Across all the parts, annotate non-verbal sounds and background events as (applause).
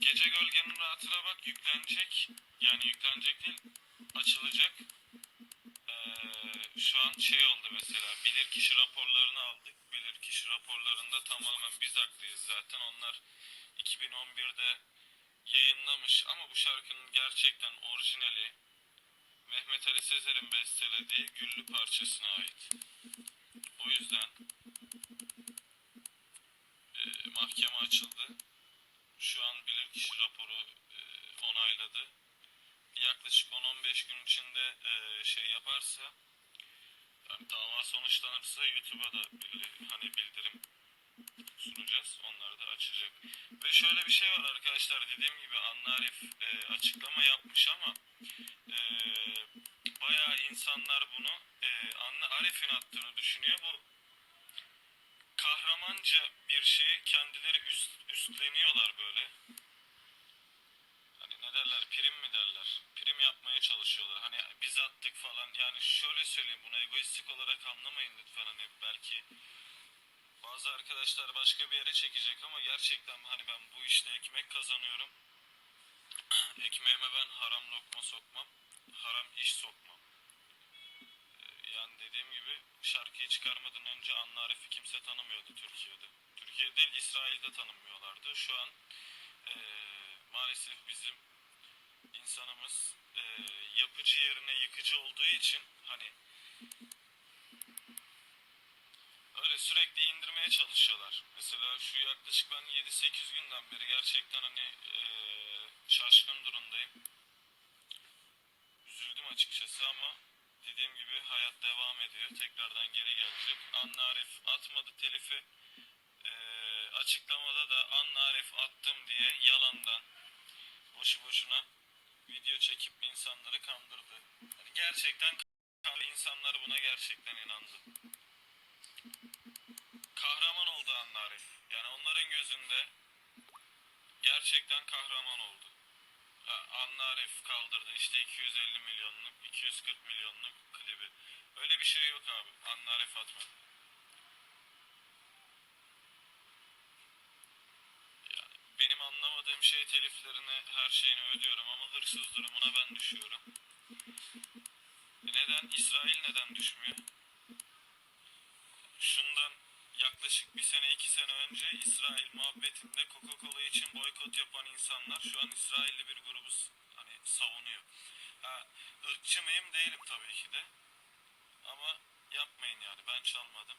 Gece gölgenin rahatına bak yüklenecek. Yani yüklenecek değil açılacak. Ee, şu an şey oldu mesela bilirkişi raporlarını aldık. Bilirkişi raporlarında tamamen biz haklıyız zaten. Onlar 2011'de yayınlamış ama bu şarkının gerçekten orijinali Mehmet Ali Sezer'in bestelediği Güllü parçasına ait. O yüzden 5 gün içinde e, şey yaparsa yani dava sonuçlanırsa YouTube'a da bildi, hani bildirim sunacağız. Onları da açacak. Ve şöyle bir şey var arkadaşlar. Dediğim gibi Anna Arif e, açıklama yapmış ama e, bayağı insanlar bunu e, Anna attığını düşünüyor. Bu kahramanca bir şeyi kendileri üst, üstleniyorlar böyle. Şöyle söyleyeyim bunu egoistik olarak anlamayın lütfen. Hani belki bazı arkadaşlar başka bir yere çekecek ama gerçekten hani ben bu işte ekmek kazanıyorum. (clears throat) Ekmeğime ben haram lokma sokmam. Haram iş sokmam. Ee, Yani dediğim gibi şarkıyı çıkarmadan önce Anna Arif'i kimse tanımıyordu Türkiye'de. Türkiye değil İsrail'de tanımıyorlardı. Şu an eee, maalesef bizim insanımız eee, yapıcı yerine yıkıcı olduğu için hani öyle sürekli indirmeye çalışıyorlar. Mesela şu yaklaşık ben 7-8 günden beri gerçekten hani eee, şaşkın durumdayım. Üzüldüm açıkçası ama dediğim gibi hayat devam ediyor. Tekrardan geri gelecek. Arif atmadı telifi. Ee, açıklamada da Arif attım diye yalandan video çekip insanları kandırdı. Yani gerçekten kandırdı. insanlar buna gerçekten inandı. Kahraman oldu Anna Arif. Yani onların gözünde gerçekten kahraman oldu. Ha, Anna Arif kaldırdı işte 250 milyonluk, 240 milyonluk klibi. Öyle bir şey yok abi. Anna Arif atmadı. Yani benim anlamadığım şey teliflerini, her şeyini ödüyorum ama hırsız durumuna ben düşüyorum. E neden? İsrail neden düşmüyor? Şundan yaklaşık bir sene iki sene önce İsrail muhabbetinde Coca-Cola için boykot yapan insanlar şu an İsrailli bir grubu hani savunuyor. Ha, ırkçı mıyım değilim tabii ki de. Ama yapmayın yani ben çalmadım.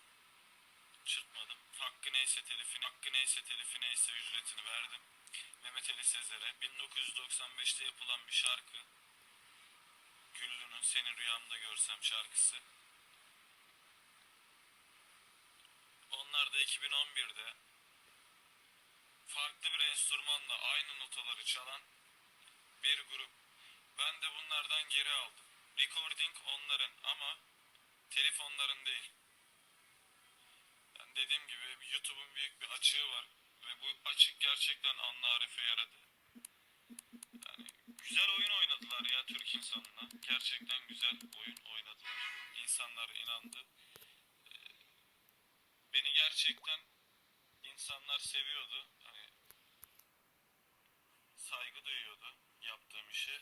Çırpmadım. Hakkı neyse telifini, hakkı neyse telifi neyse ücretini verdim. Mehmet Ali Sezer'e 1995'te yapılan bir şarkı. Güllü'nün Seni Rüyamda Görsem şarkısı. Onlar da 2011'de farklı bir enstrümanla aynı notaları çalan bir grup. Ben de bunlardan geri aldım. Recording onların ama telif onların değil. Dediğim gibi YouTube'un büyük bir açığı var ve bu açık gerçekten Anna Arif'e yaradı. Yani güzel oyun oynadılar ya Türk insanına. Gerçekten güzel oyun oynadılar. İnsanlar inandı. Beni gerçekten insanlar seviyordu. Hani saygı duyuyordu yaptığım işe.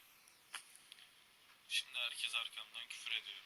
Şimdi herkes arkamdan küfür ediyor.